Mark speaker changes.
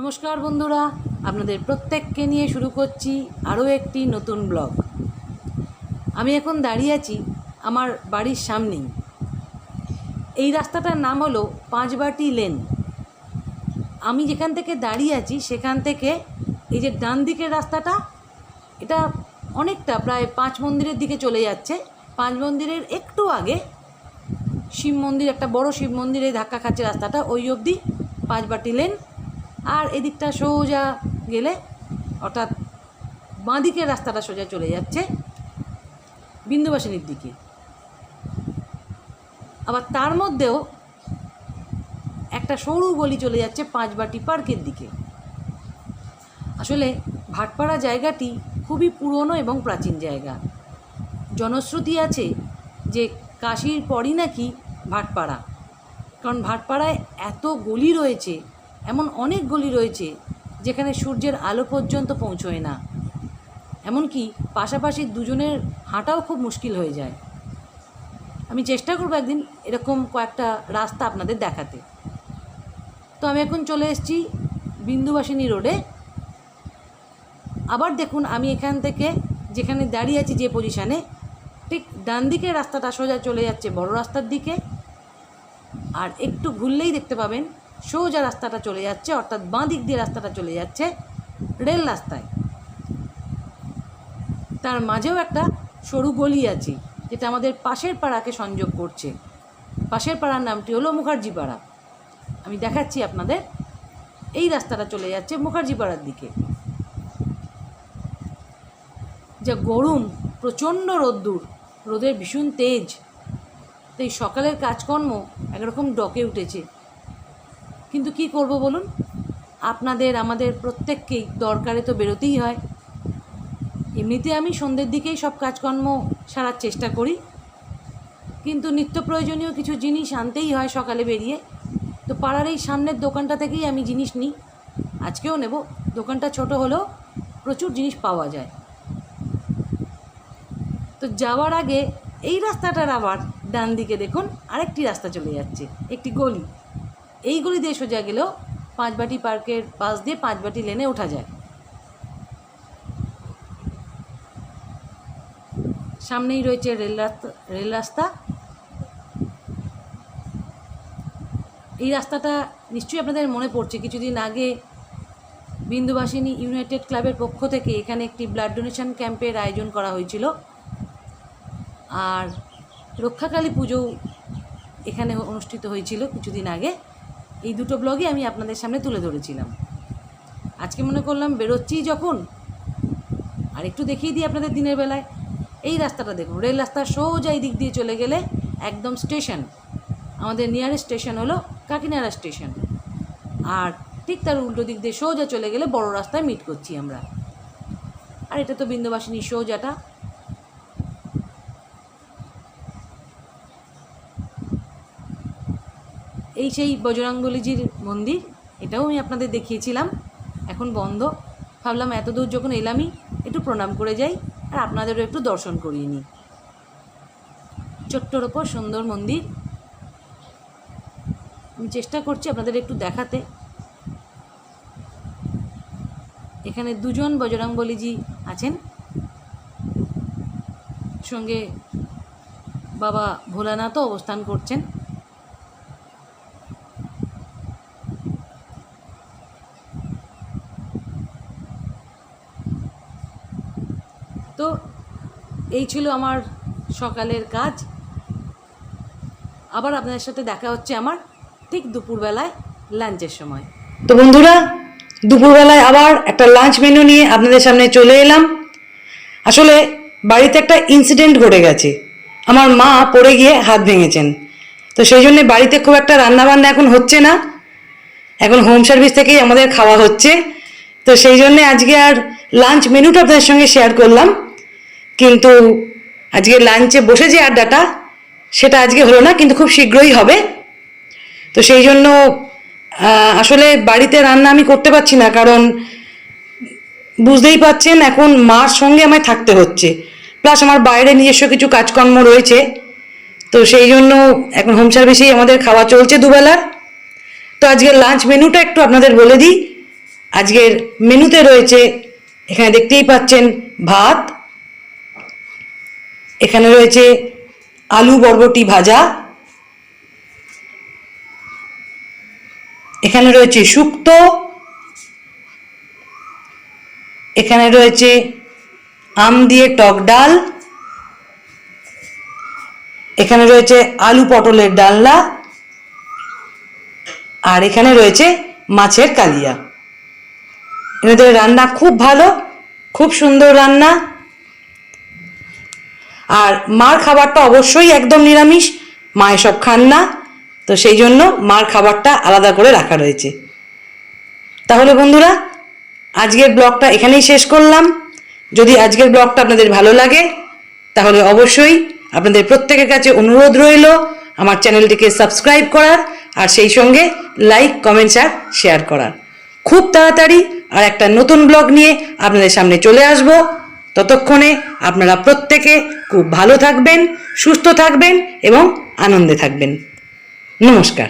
Speaker 1: নমস্কার বন্ধুরা, আপনাদের প্রত্যেককে নিয়ে শুরু করছি আরও একটি নতুন ব্লগ। আমি এখন দাঁড়িয়ে আছি আমার বাড়ির সামনেই। এই রাস্তাটার নাম হলো পাঁচবাটি লেন। আমি যেখান থেকে দাঁড়িয়ে আছি, সেখান থেকে এই যে ডান দিকের রাস্তাটা, এটা অনেকটা প্রায় পাঁচ মন্দিরের দিকে চলে যাচ্ছে। পাঁচ মন্দিরের একটু আগে শিব মন্দির, একটা বড় শিব মন্দিরে ধাক্কা খাচ্ছে রাস্তাটা। ওই অবধি পাঁচবাটি লেন আর এদিকটা সোজা গেলে অর্থাৎ বাঁদিকের রাস্তাটা সোজা চলে যাচ্ছে বিন্দুবাসিনীর দিকে। আবার তার মধ্যেও একটা সরু গলি চলে যাচ্ছে পাঁচবাটি পার্কের দিকে। আসলে ভাটপাড়া জায়গাটি খুবই পুরনো এবং প্রাচীন জায়গা। জনশ্রুতি আছে যে কাশির পরই নাকি ভাটপাড়া। কারণ ভাটপাড়ায় এত গলি রয়েছে এমন অনেক গলি রয়েছে যেখানে সূর্যের আলো পর্যন্ত পৌঁছয় না। এমনকি পাশাপাশি দুজনের হাঁটাও খুব মুশকিল হয়ে যায়। আমি চেষ্টা করব একদিন এরকম কয়েকটা রাস্তা আপনাদের দেখাতে। তো আমি এখন চলে এসেছি বিন্দুবাসিনী রোডে। আবার দেখুন আমি এখান থেকে যেখানে দাঁড়িয়ে আছি যে পজিশানে ঠিক ডান দিকের রাস্তাটা সোজা চলে যাচ্ছে বড় রাস্তার দিকে। আর একটু ঘুরলেই দেখতে পাবেন সোজা রাস্তাটা চলে যাচ্ছে, অর্থাৎ বাঁ দিক দিয়ে রাস্তাটা চলে যাচ্ছে রেল রাস্তায়। তার মাঝেও একটা সরু গলি আছে, যেটা আমাদের পাশের পাড়াকে সংযোগ করছে। পাশের পাড়ার নামটি হলো মুখার্জি পাড়া। আমি দেখাচ্ছি আপনাদের, এই রাস্তাটা চলে যাচ্ছে মুখার্জি পাড়ার দিকে। যা গরম, প্রচণ্ড রোদ্দুর, রোদের ভীষণ তেজ। তো এই সকালের কাজকর্ম একরকম ডকে উঠেছে। কিন্তু কি করব বলুন? আপনাদের, আমাদের প্রত্যেককেই দরকারে তো বেরোতেই হয়। এমনিতে আমি সন্ধ্যের দিকেই সব কাজকর্ম সারার চেষ্টা করি। কিন্তু নিত্য প্রয়োজনীয় কিছু জিনিস আনতেই হয় সকালে বেরিয়ে। তো পাড়ার এই সামনের দোকানটা থেকেই আমি জিনিস নিই। আজকেও নেব। দোকানটা ছোট হলেও প্রচুর জিনিস পাওয়া যায়। তো যাওয়ার আগে এই রাস্তাটার আবার ডান দিকে দেখুন, আরেকটি রাস্তা চলে যাচ্ছে, একটি গলি। এই গলি দিয়ে সোজা গেলেও পাঁচবাটি পার্কের পাশ দিয়ে পাঁচবাটি লেনে ওঠা যায়। সামনেই রয়েছে রেল রাস্তা রেল রাস্তা। এই রাস্তাটা নিশ্চয়ই আপনাদের মনে পড়ছে। কিছুদিন আগে বিন্দুবাসিনী ইউনাইটেড ক্লাবের পক্ষ থেকে এখানে একটি ব্লাড ডোনেশন ক্যাম্পের আয়োজন করা হয়েছিল। আর রক্ষাকালী পুজো এখানে অনুষ্ঠিত হয়েছিল কিছুদিন আগে। এই দুটো ব্লগই আমি আপনাদের সামনে তুলে ধরেছিলাম। আজকে মনে করলাম বেরোচ্ছি যখন, আর একটু দেখিয়ে দিই আপনাদের দিনের বেলায়। এই রাস্তাটা দেখুন, রেল রাস্তা সোজা এই দিক দিয়ে চলে গেলে একদম স্টেশন। আমাদের নিয়ারেস্ট স্টেশন হলো কাকিনাড়া স্টেশন। আর ঠিক তার উল্টো দিক দিয়ে সোজা চলে গেলে বড় রাস্তায় মিট করছি আমরা। আর এটা তো বিন্দুবাসিনী সোজাটা। এই সেই বজরাঙ্গলিজির মন্দির, এটাও আমি আপনাদের দেখিয়েছিলাম। এখন বন্ধ। ভাবলাম এত দূর যখন এলামই, একটু প্রণাম করে যাই আর আপনাদেরও একটু দর্শন করিয়ে নিই। ছোট্টর ওপর সুন্দর মন্দির। আমি চেষ্টা করছি আপনাদের একটু দেখাতে। এখানে দুজন বজরংবলীজি আছেন। সঙ্গে বাবা ভোলানাথও অবস্থান করছেন তো এই ছিল আমার সকালের কাজ। আবার আপনাদের সাথে দেখা হচ্ছে আমার ঠিক দুপুরবেলায় লাঞ্চের সময়।
Speaker 2: তো বন্ধুরা, দুপুরবেলায় আবার একটা লাঞ্চ মেনু নিয়ে আপনাদের সামনে চলে এলাম। আসলে বাড়িতে একটা ইনসিডেন্ট ঘটে গেছে। আমার মা পড়ে গিয়ে হাত ভেঙেছেন। তো সেই জন্যে বাড়িতে খুব একটা রান্নাবান্না এখন হচ্ছে না। এখন হোম সার্ভিস থেকেই আমাদের খাওয়া হচ্ছে। তো সেই জন্যে আজকে আর লাঞ্চ মেনুটা আপনাদের সঙ্গে শেয়ার করলাম। কিন্তু আজকে লাঞ্চে বসে যে আড্ডাটা, সেটা আজকে হলো না, কিন্তু খুব শীঘ্রই হবে। তো সেই জন্য আসলে বাড়িতে রান্না আমি করতে পারছি না, কারণ বুঝতেই পাচ্ছেন এখন মার সঙ্গে আমায় থাকতে হচ্ছে। প্লাস আমার বাইরে নিজস্ব কিছু কাজকর্ম রয়েছে। তো সেই জন্য এখন হোম সার্ভিসেই আমাদের খাওয়া চলছে দুবেলার তো আজকে লাঞ্চ মেনুটা একটু আপনাদের বলে দিই। আজকের মেনুতে রয়েছে, এখানে দেখতেই পাচ্ছেন, ভাত এখানে রয়েছে আলু বরবটি ভাজা। এখানে রয়েছে শুক্তো। এখানে রয়েছে আম দিয়ে টক ডাল। এখানে রয়েছে আলু পটলের ডালনা। আর এখানে রয়েছে মাছের কালিয়া। এনাদের রান্না খুব ভালো, খুব সুন্দর রান্না। আর মার খাবারটা অবশ্যই একদম নিরামিষ, মা এসব খান না। তো সেই জন্য মার খাবারটা আলাদা করে রাখা রয়েছে। তাহলে বন্ধুরা, আজকের ব্লগটা এখানেই শেষ করলাম। যদি আজকের ব্লগটা আপনাদের ভালো লাগে, তাহলে অবশ্যই আপনাদের প্রত্যেকের কাছে অনুরোধ রইল আমার চ্যানেলটিকে সাবস্ক্রাইব করার আর সেই সঙ্গে লাইক কমেন্টস আর শেয়ার করার। খুব তাড়াতাড়ি আর একটা নতুন ব্লগ নিয়ে আপনাদের সামনে চলে আসব। ততক্ষণে আপনারা প্রত্যেকে খুব ভালো থাকবেন সুস্থ থাকবেন এবং আনন্দে থাকবেন। নমস্কার।